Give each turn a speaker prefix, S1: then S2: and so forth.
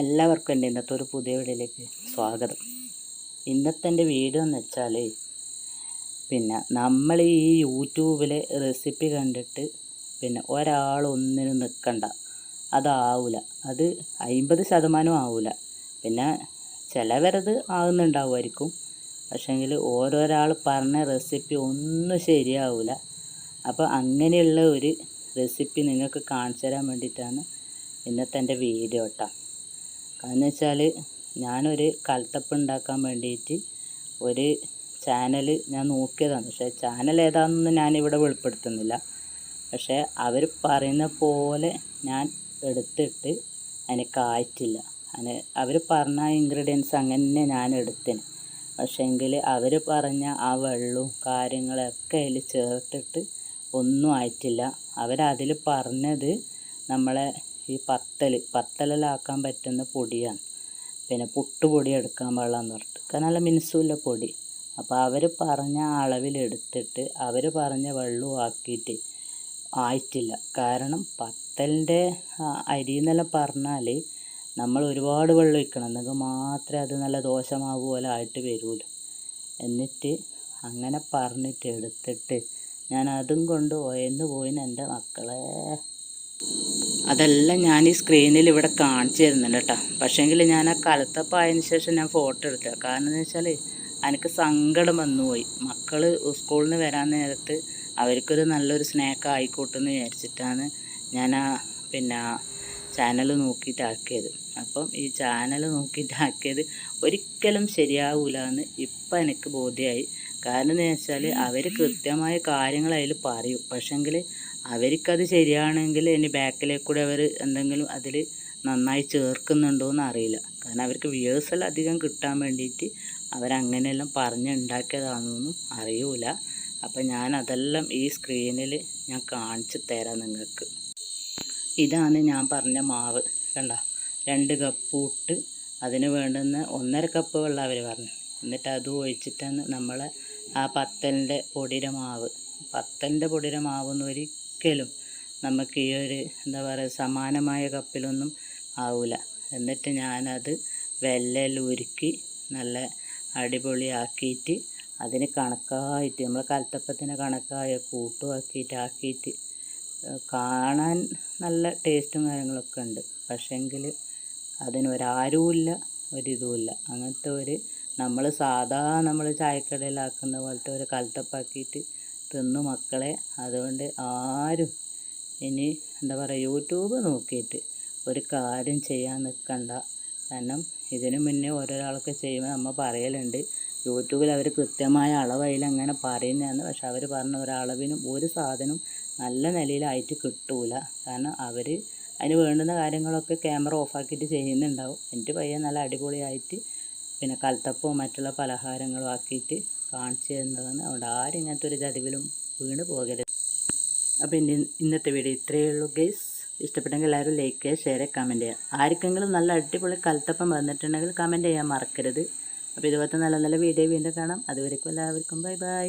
S1: എല്ലാവർക്കും എന്റെ ഇന്നത്തെ ഒരു പുതിയ വീഡിയോയിലേക്ക് സ്വാഗതം. ഇന്നത്തെ എന്റെ വീഡിയോ എന്ന് വെച്ചാൽ പിന്നെ നമ്മൾ ഈ യൂട്യൂബിലെ റെസിപ്പി കണ്ടിട്ട് പിന്നെ ഒരാളൊന്നിനും നിൽക്കണ്ട. അതാവില്ല അത് അമ്പത് ശതമാനം ആവില്ല പിന്നെ ചിലവരത് ആകുന്നുണ്ടാവുമായിരിക്കും പക്ഷേങ്കിൽ ഓരോരാൾ പറഞ്ഞ റെസിപ്പി ഒന്നും ശരിയാവില്ല അപ്പോൾ അങ്ങനെയുള്ള ഒരു റെസിപ്പി നിങ്ങൾക്ക് കാണിച്ചു തരാൻ വേണ്ടിയിട്ടാണ് ഇന്നത്തെ എന്റെ വീഡിയോ കേട്ടോ. കാരണം വെച്ചാൽ ഞാനൊരു കൽത്തപ്പം ഉണ്ടാക്കാൻ വേണ്ടിയിട്ട് ഒരു ചാനൽ ഞാൻ നോക്കിയതാണ്. പക്ഷേ ചാനൽ ഏതാണെന്ന് ഞാനിവിടെ വെളിപ്പെടുത്തുന്നില്ല. പക്ഷേ അവർ പറയുന്ന പോലെ ഞാൻ എടുത്തിട്ട് അതിനെ കായ്ച്ചില്ല. അതിന് അവർ പറഞ്ഞ ഇൻഗ്രീഡിയൻസ് അങ്ങനെ ഞാൻ എടുത്തിന്. പക്ഷേങ്കിൽ അവർ പറഞ്ഞ ആ വെള്ളവും കാര്യങ്ങളൊക്കെ അതിൽ ചേർത്തിട്ട് ഒന്നും ആയിട്ടില്ല. അവരതിൽ പറഞ്ഞത് നമ്മളെ ഈ പത്തൽ പത്തലിലാക്കാൻ പറ്റുന്ന പൊടിയാണ്. പിന്നെ പുട്ടുപൊടി എടുക്കാൻ പാടില്ലെന്ന് പറഞ്ഞിട്ട്. കാരണം നല്ല മിനുസുള്ള പൊടി. അപ്പോൾ അവർ പറഞ്ഞ അളവിലെടുത്തിട്ട് അവർ പറഞ്ഞ വെള്ളവും ആക്കിയിട്ട് ആയിട്ടില്ല. കാരണം പത്തലിന്റെ അരി എന്നെല്ലാം പറഞ്ഞാൽ നമ്മൾ ഒരുപാട് വെള്ളം ഒഴിക്കണം. എന്നെങ്കിൽ മാത്രമേ അത് നല്ല ദോശമാവ് പോലെ ആയിട്ട് വരുള്ളൂ എന്നിട്ട് അങ്ങനെ പറഞ്ഞിട്ട് എടുത്തിട്ട് ഞാൻ അതും കൊണ്ട് ഒയന്ന് പോയിന് എന്റെ മക്കളെ. അതെല്ലാം ഞാൻ ഈ സ്ക്രീനിൽ ഇവിടെ കാണിച്ചു തരുന്നുണ്ട് കേട്ടോ. പക്ഷേങ്കിൽ ഞാൻ ആ കലത്തപ്പായതിന് ശേഷം ഞാൻ ഫോട്ടോ എടുത്തത് കാരണം എന്ന് വെച്ചാൽ എനിക്ക് സങ്കടം വന്നുപോയി മക്കൾ സ്കൂളിൽ നിന്ന് വരാൻ നേരത്ത് അവർക്കൊരു നല്ലൊരു സ്നാക്ക് ആയിക്കോട്ടെ എന്ന് വിചാരിച്ചിട്ടാണ് ഞാൻ ആ പിന്നെ ചാനൽ നോക്കിയിട്ടാക്കിയത്. അപ്പം ഈ ചാനൽ നോക്കിയിട്ടാക്കിയത് ഒരിക്കലും ശരിയാവില്ല എന്ന് ഇപ്പം എനിക്ക് ബോധ്യമായി കാരണം എന്ന് വെച്ചാൽ അവർ കൃത്യമായ കാര്യങ്ങൾ അതിൽ പറയും. പക്ഷെങ്കിൽ അവർക്കത് ശരിയാണെങ്കിൽ ഇനി ബാക്കിലേക്കൂടെ അവർ എന്തെങ്കിലും അതിൽ നന്നായി ചേർക്കുന്നുണ്ടോ എന്ന് അറിയില്ല. കാരണം അവർക്ക് വ്യൂസെല്ലാം അധികം കിട്ടാൻ വേണ്ടിയിട്ട് അവരങ്ങനെയെല്ലാം പറഞ്ഞുണ്ടാക്കിയതാണെന്നൊന്നും അറിയൂല. അപ്പം ഞാൻ അതെല്ലാം ഈ സ്ക്രീനിൽ ഞാൻ കാണിച്ചു തരാം നിങ്ങൾക്ക്. ഇതാണ് ഞാൻ പറഞ്ഞ മാവ്. കണ്ട? രണ്ട് കപ്പ് ഇട്ട് അതിന് വേണ്ടുന്ന ഒന്നര കപ്പ് വെള്ളം അവർ പറഞ്ഞു. എന്നിട്ട് അത് ഒഴിച്ചിട്ടാണ് നമ്മളെ ആ പത്തലിന്റെ പൊടിയുടെ മാവ്. പത്തലിന്റെ പൊടിയുടെ മാവൊന്നും ഒരിക്കലും നമുക്ക് ഈ ഒരു എന്താ പറയുക സമാനമായ കപ്പിലൊന്നും ആവില്ല എന്നിട്ട് ഞാനത് വെല്ലൽ ഉരുക്കി നല്ല അടിപൊളിയാക്കിയിട്ട് അതിന് കണക്കായിട്ട് നമ്മൾ കലത്തപ്പത്തിന് കണക്കായ കൂട്ടുമാക്കിയിട്ട് ആക്കിയിട്ട് കാണാൻ നല്ല ടേസ്റ്റും കാര്യങ്ങളൊക്കെ ഉണ്ട്. പക്ഷെങ്കിൽ അതിനൊരാരുമില്ല ഒരിതുമില്ല. അങ്ങനത്തെ ഒരു നമ്മൾ സാധാ നമ്മൾ ചായക്കടയിലാക്കുന്ന പോലത്തെ ഒരു കലത്തപ്പാക്കിയിട്ട് തിന്നു മക്കളെ. അതുകൊണ്ട് ആരും ഇനി എന്താ പറയുക യൂട്യൂബ് നോക്കിയിട്ട് ഒരു കാര്യം ചെയ്യാൻ നിൽക്കണ്ട കാരണം ഇതിനു മുന്നേ ഓരോരാളൊക്കെ ചെയ്യുമ്പോൾ നമ്മൾ പറയലുണ്ട് യൂട്യൂബിൽ അവർ കൃത്യമായ അളവയിൽ അങ്ങനെ പറയുന്നതാണ് പക്ഷെ അവർ പറഞ്ഞ ഒരളവിനും ഒരു സാധനം നല്ല നിലയിലായിട്ട് കിട്ടൂല. കാരണം അവർ അതിന് വേണ്ടുന്ന കാര്യങ്ങളൊക്കെ ക്യാമറ ഓഫാക്കിയിട്ട് ചെയ്യുന്നുണ്ടാവും. എന്റെ പയ്യൻ നല്ല അടിപൊളിയായിട്ട് പിന്നെ കൽത്തപ്പവും മറ്റുള്ള പലഹാരങ്ങളും ആക്കിയിട്ട് കാണിച്ചു തരുന്നതാണ് അതുകൊണ്ട് ആരും ഇങ്ങനത്തെ ഒരു ചതിവിലും വീണ് പോകരുത്. അപ്പോൾ ഇനി ഇന്നത്തെ വീഡിയോ ഇത്രയേ ഉള്ളൂ ഗൈസ്. ഇഷ്ടപ്പെട്ടെങ്കിൽ എല്ലാവരും ലൈക്ക് ചെയ്യുക ഷെയർ ചെയ്യുക കമന്റ് ചെയ്യുക. ആർക്കെങ്കിലും നല്ല അടിപൊളി കലത്തപ്പം വന്നിട്ടുണ്ടെങ്കിൽ കമന്റ് ചെയ്യാൻ മറക്കരുത്. അപ്പോൾ ഇതുപോലത്തെ നല്ല നല്ല വീഡിയോ വീണ്ടും കാണാം. അതുവരെക്കും എല്ലാവർക്കും. Bye bye